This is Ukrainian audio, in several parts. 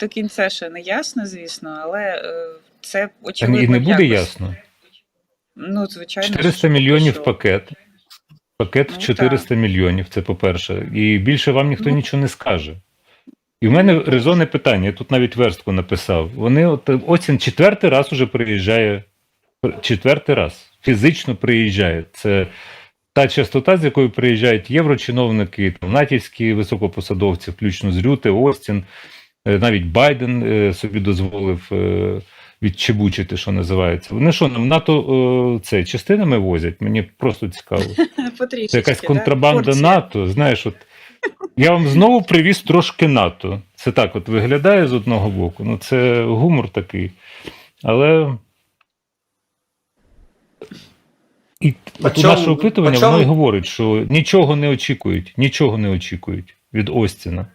до кінця ще не ясно, звісно, але е, це очевидно. І не буде якось. ясно. Ну, звичайно. 400 що- мільйонів що. пакет. Пакет в Ну, 400 мільйонів, це по-перше. І більше вам ніхто Ну. нічого не скаже. І в мене резонне питання, я тут навіть верстку написав. Вони от осінь четвертий раз уже приїжджає. Четвертий раз фізично приїжджає. Це та частота, з якою приїжджають єврочиновники, натівські високопосадовці, включно з Рюте, Остін, навіть Байден е, собі дозволив е, відчебучити, що називається. Вони що, нам НАТО е, це частинами возять? Мені просто цікаво. Це якась контрабанда Порція. НАТО. Знаєш, от я вам знову привіз трошки НАТО. Це так от виглядає з одного боку. Ну, це гумор такий. Але. І от у наше опитування воно і говорить, що нічого не очікують, нічого не очікують від Остіна.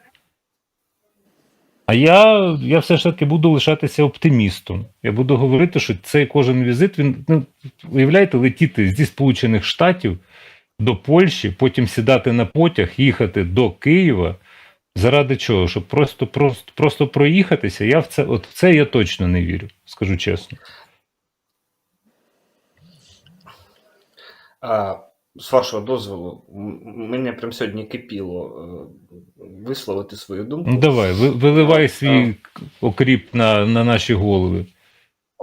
А я, я все ж таки буду лишатися оптимістом. Я буду говорити, що цей кожен візит, він, ну, уявляєте, летіти зі Сполучених Штатів до Польщі, потім сідати на потяг, їхати до Києва. Заради чого? Щоб просто, просто, просто проїхатися. Я в це, от в це я точно не вірю, скажу чесно. З вашого дозволу, мене прям сьогодні кипіло е, висловити свою думку. Ну давай, виливай свій окріп на, на наші голови.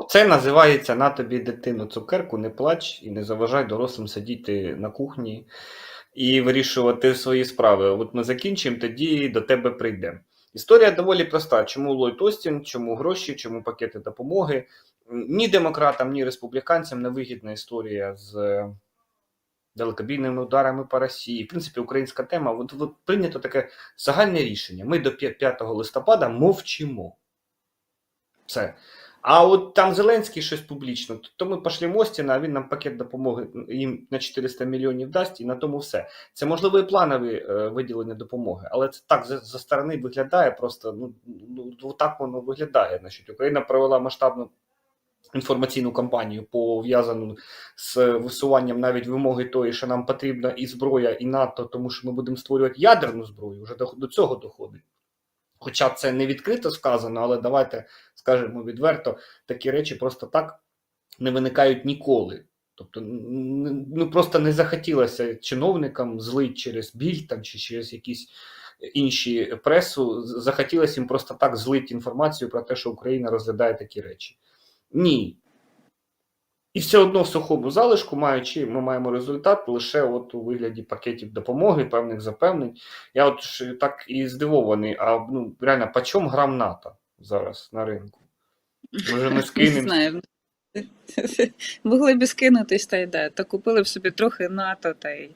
Це називається на тобі дитину цукерку, не плач і не заважай дорослим сидіти на кухні і вирішувати свої справи. От ми закінчимо, тоді до тебе прийдемо. Історія доволі проста. Чому Ллойд Остін, чому гроші, чому пакети допомоги? Ні демократам, ні республіканцям не вигідна історія з е, далекобійними ударами по Росії. В принципі, українська тема. От, от прийнято таке загальне рішення. Ми до 5 листопада мовчимо. Все. А от там Зеленський щось публічно, то- ми пошлємо Остіна, а він нам пакет допомоги їм на 400 мільйонів дасть, і на тому все. Це можливо і планові е, виділення допомоги, але це так за, за сторони виглядає просто. Ну, ну так воно виглядає. Значить, Україна провела масштабну інформаційну кампанію пов'язану з висуванням навіть вимоги тої, що нам потрібна і зброя, і НАТО, тому що ми будемо створювати ядерну зброю. Вже до, до цього доходить. Хоча це не відкрито сказано, але давайте скажемо відверто, такі речі просто так не виникають ніколи. Тобто, ну просто не захотілося чиновникам злить через біль там чи через якісь інші пресу. Захотілося їм просто так злити інформацію про те, що Україна розглядає такі речі. Ні. І все одно в сухому залишку, маючи, ми маємо результат лише от у вигляді пакетів допомоги, певних запевнень. Я от так і здивований, а ну реально, по чому грам НАТО зараз на ринку? Може, ми скинемо. Могли б і скинутись, та й да. Та купили б собі трохи НАТО, та й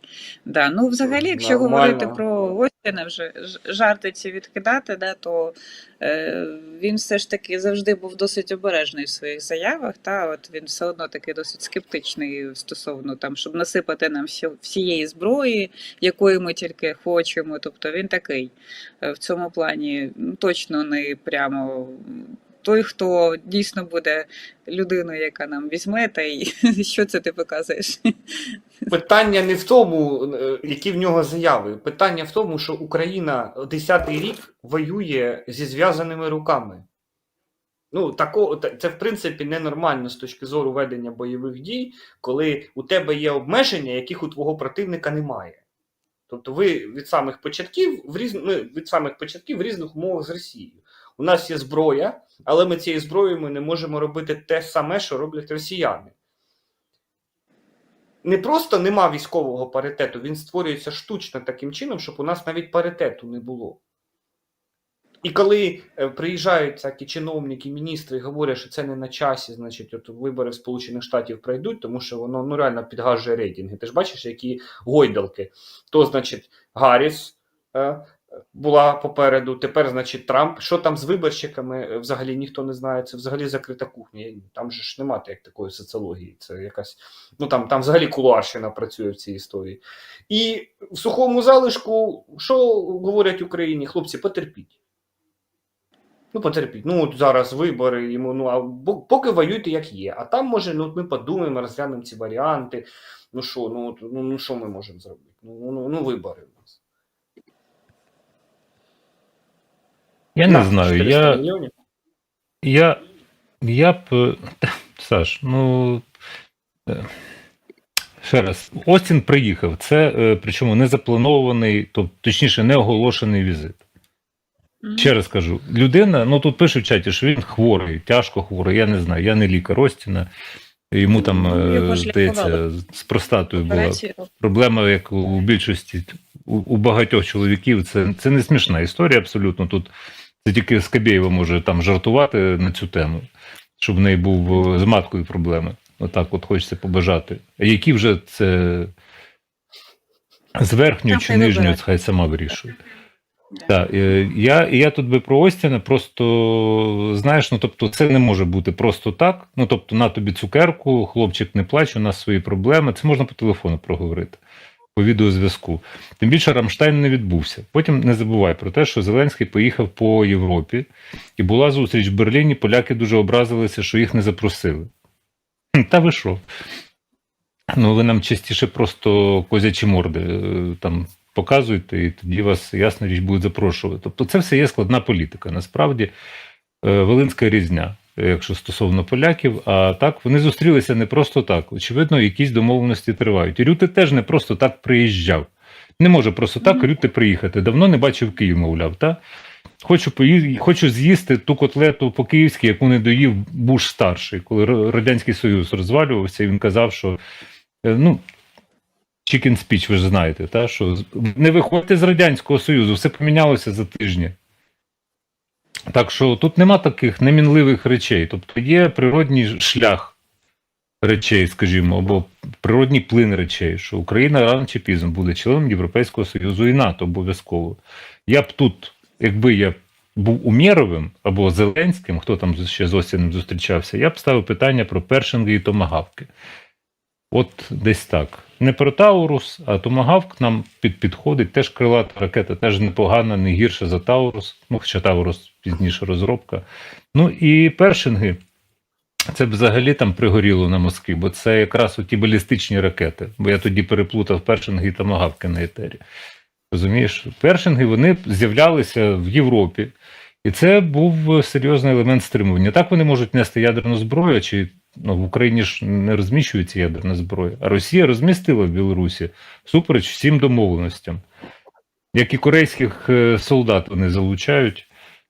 да. Ну, взагалі, якщо Нормально. говорити про Остіна, вже ж- жарти ці відкидати, да, то е, він все ж таки завжди був досить обережний в своїх заявах. Та от він все одно таки досить скептичний стосовно там, щоб насипати нам всю- всієї зброї, якої ми тільки хочемо. Тобто він такий е, в цьому плані ну, точно не прямо. Той, хто дійсно буде людиною, яка нам візьме, та й що це ти показуєш? Питання не в тому, е, які в нього заяви. Питання в тому, що Україна 10-й рік воює зі зв'язаними руками. Ну, тако, це в принципі ненормально з точки зору ведення бойових дій, коли у тебе є обмеження, яких у твого противника немає. Тобто ви від самих початків в різ... ми від самих початків в різних умовах з Росією. У нас є зброя, але ми цією зброєю ми не можемо робити те саме, що роблять росіяни не просто нема військового паритету, він створюється штучно таким чином, щоб у нас навіть паритету не було. І коли е, приїжджають всякі чиновники, міністри і говорять, що це не на часі, значить, от вибори в Сполучених Штатів пройдуть, тому що воно ну реально підгажує рейтинги. Ти ж бачиш, які гойдалки. То, значить, Гарріс е, була попереду, тепер, значить, Трамп. Що там з виборщиками е, взагалі ніхто не знає. Це взагалі закрита кухня. Там же ж немає як такої соціології. Це якась ну там, там взагалі кулуарщина працює в цій історії. І в сухому залишку, що говорять Україні? Хлопці, потерпіть. Ну, потерпіть. Ну, от зараз вибори, йому, ну, а поки воюйте, як є. А там, може, ну, ми подумаємо, розглянемо ці варіанти. Ну що, ну, ну, ну що ми можемо зробити? Ну, ну, ну вибори у нас. Я не знаю. Я, мільйонів. я, я б. Саш, ну. е, Ще раз, Остін приїхав. Це е, причому не запланований, тобто, точніше, не оголошений візит. Мгм. Ще раз кажу, людина, ну тут пише в чаті, що він хворий, тяжко хворий. Я не знаю, я не лікар Остіна. Йому там, Ну, е, здається, з простатою була проблема, як у більшості у, у багатьох чоловіків, це, це не смішна історія абсолютно. Тут це тільки Скабєєва може там жартувати на цю тему, щоб в неї був е, з маткою проблеми. Отак от хочеться побажати. А які вже це з верхньою чи нижньою, хай сама вирішує. Так, е, я, я тут би про Остіна, просто знаєш, ну тобто, це не може бути просто так. Ну тобто, на тобі цукерку, хлопчик не плаче, у нас свої проблеми. Це можна по телефону проговорити, по відеозв'язку. Тим більше Рамштайн не відбувся. Потім не забувай про те, що Зеленський поїхав по Європі, і була зустріч в Берліні. Поляки дуже образилися, що їх не запросили. Та ви що? Ну, ви нам частіше просто козячі морди е, там показуєте, і тоді вас, ясна річ, будуть запрошувати. Тобто це все є складна політика. Насправді, е, Волинська різня, якщо стосовно поляків, а так вони зустрілися не просто так. Очевидно, якісь домовленості тривають. І Рюти теж не просто так приїжджав. Не може просто так. Рюти приїхати. Давно не бачив Київ, мовляв. Та? Хочу, пої... Хочу з'їсти ту котлету по-київськи, яку не доїв Буш старший, коли Радянський Союз розвалювався, і він казав, що е, ну, chicken speech, ви ж знаєте, та, що не виходьте з Радянського Союзу, все помінялося за тижні. Так що тут нема таких немінливих речей. Тобто є природній шлях речей, скажімо, або природній плин речей, що Україна рано чи пізно буде членом Європейського Союзу і НАТО обов'язково. Я б тут, якби я був Умєровим або Зеленським, хто там ще з Остіним зустрічався, я б ставив питання про першинги і томагавки. От десь так. Не про Таурус, а Томагавк нам під, підходить. Теж крилата ракета, теж непогана, не гірша за Таурус. Ну, хоча Таурус пізніше розробка. Ну і першинги. Це б взагалі там пригоріло на Москві, бо це якраз оті балістичні ракети. Бо я тоді переплутав першинги і томагавки на етері. Розумієш, першинги вони з'являлися в Європі, і це був серйозний елемент стримування. Так вони можуть нести ядерну зброю, чи ну, в Україні ж не розміщується ядерна зброя, а Росія розмістила в Білорусі всупереч всім домовленостям. Як і корейських е, солдат вони залучають.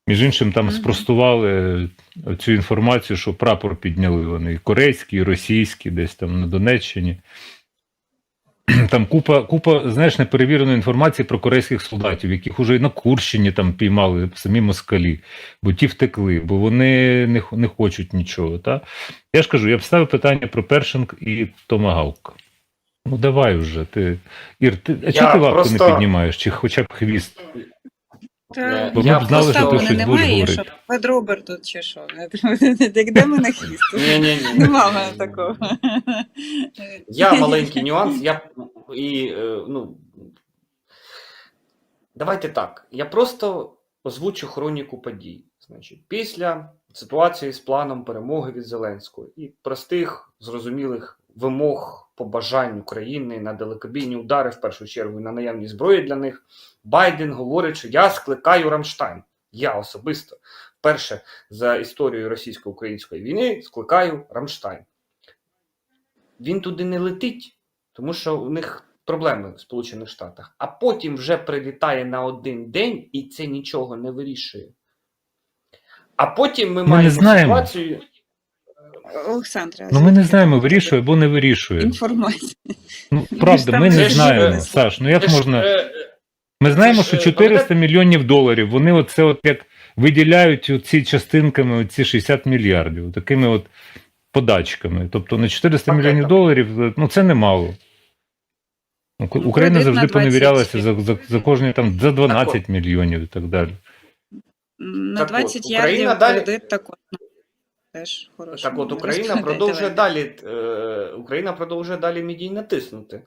Між іншим, там спростували цю інформацію, що прапор підняли вони і корейський, і російський, десь там на Донеччині. Там купа, купа, знаєш, неперевіреної інформації про корейських солдатів, яких уже і на Курщині там піймали самі москалі, бо ті втекли, бо вони не, не хочуть нічого. Та? Я ж кажу, я б ставив питання про першинг і томагавк. Ну давай вже. Ти... Ір, ти, а чого ти лапку просто- не піднімаєш, чи хоча б хвіст? Та, Бо ми б знали, що ти щось будеш немає, говорити. що Федробер тут чи що. Як Де мене хіст? Ні-ні-ні. Нема в мене такого. Я маленький нюанс, я і е, ну. Давайте так. Я просто озвучу хроніку подій. Значить, після ситуації з планом перемоги від Зеленського і простих, зрозумілих вимог, побажань України на далекобійні удари, в першу чергу, і на наявність зброї для них, Байден говорить, що я скликаю Рамштайн. Я особисто перше за історією російсько-української війни скликаю Рамштайн він туди не летить, тому що у них проблеми в Сполучених Штатах, а потім вже прилітає на один день і це нічого не вирішує. А потім ми не маємо ситуацію. Олександра. Ну ми не знаємо, вирішує або не вирішує. Інформація. Ну, правда, ми не знаємо. е, Саш, ну як можна. е, Ми знаємо, що е, 400 мільйонів доларів. Вони оце от як виділяють ці частинками ці 60 мільярдів, такими от подачками. Тобто на 400 мільйонів доларів, ну це немало. Ну, Україна завжди поневірялася за, за, за кожні там за 12 мільйонів і так далі. На Так от, 20 Україна ярдів далі- кредит також. Теж хороший. Так от Україна продовжує далі, е, Україна продовжує далі медійно тиснути.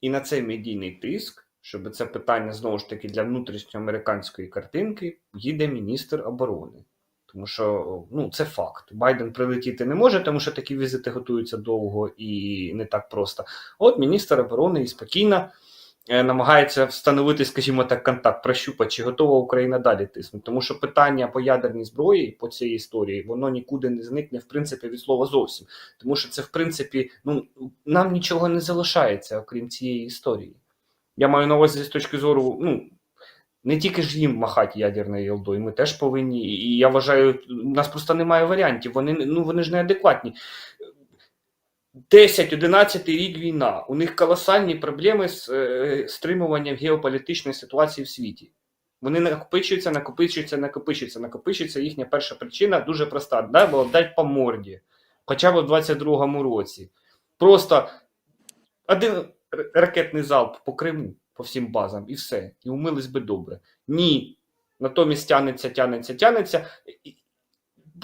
І на цей медійний тиск, щоб це питання знову ж таки для внутрішньоамериканської картинки, їде міністр оборони. Тому що ну, це факт. Байден прилетіти не може, тому що такі візити готуються довго і не так просто. От міністр оборони і спокійно е, намагається встановити, скажімо так, контакт, прощупати, чи готова Україна далі тиснути. Тому що питання по ядерній зброї по цій історії воно нікуди не зникне, в принципі, від слова зовсім. Тому що це, в принципі, ну нам нічого не залишається, окрім цієї історії. Я маю на увазі з точки зору, ну. Не тільки ж їм махати ядерною ялдою, ми теж повинні. І я вважаю, у нас просто немає варіантів. Вони ну вони ж неадекватні. 10-11 рік війна. У них колосальні проблеми з е, стримуванням геополітичної ситуації в світі. Вони накопичуються, накопичуються, накопичуються, накопичуються. Їхня перша причина дуже проста: дай було дати по морді. Хоча б у 22-му році. Просто один ракетний залп по Криму, по всім базам, і все. І умились би добре. Ні. Натомість тянеться, тянеться, тянеться.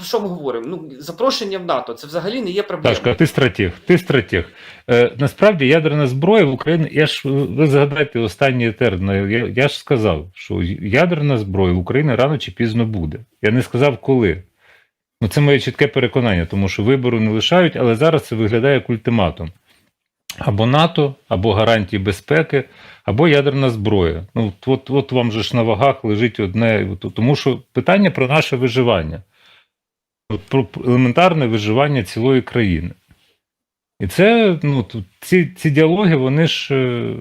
Що ми говоримо? Ну, запрошення в НАТО це взагалі не є проблемою. Сашка, ти стратег, ти стратег. Е, насправді ядерна зброя в Україні, я ж ви згадайте останній термін. Я, я ж сказав, що ядерна зброя в Україні рано чи пізно буде. Я не сказав коли. Ну, це моє чітке переконання, тому що вибору не лишають, але зараз це виглядає як ультиматум. Або НАТО, або гарантії безпеки, або ядерна зброя. Ну, от, от вам же ж на вагах лежить одне, тому що питання про наше виживання. От про елементарне виживання цілої країни. І це, ну, ці, ці діалоги, вони ж, е,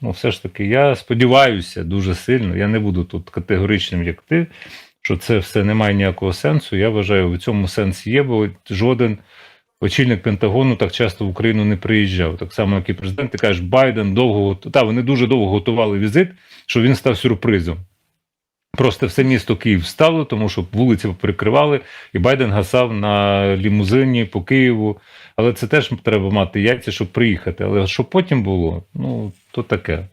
ну, все ж таки, я сподіваюся дуже сильно, я не буду тут категоричним, як ти, що це все не має ніякого сенсу. Я вважаю, в цьому сенс є, бо жоден очільник Пентагону так часто в Україну не приїжджав. Так само, як і президент, ти кажеш, Байден довго та, вони дуже довго готували візит, що він став сюрпризом. Просто все місто Київ стало, тому що вулиці прикривали, і Байден гасав на лімузині по Києву. Але це теж треба мати яйця, щоб приїхати. Але що потім було, ну то таке.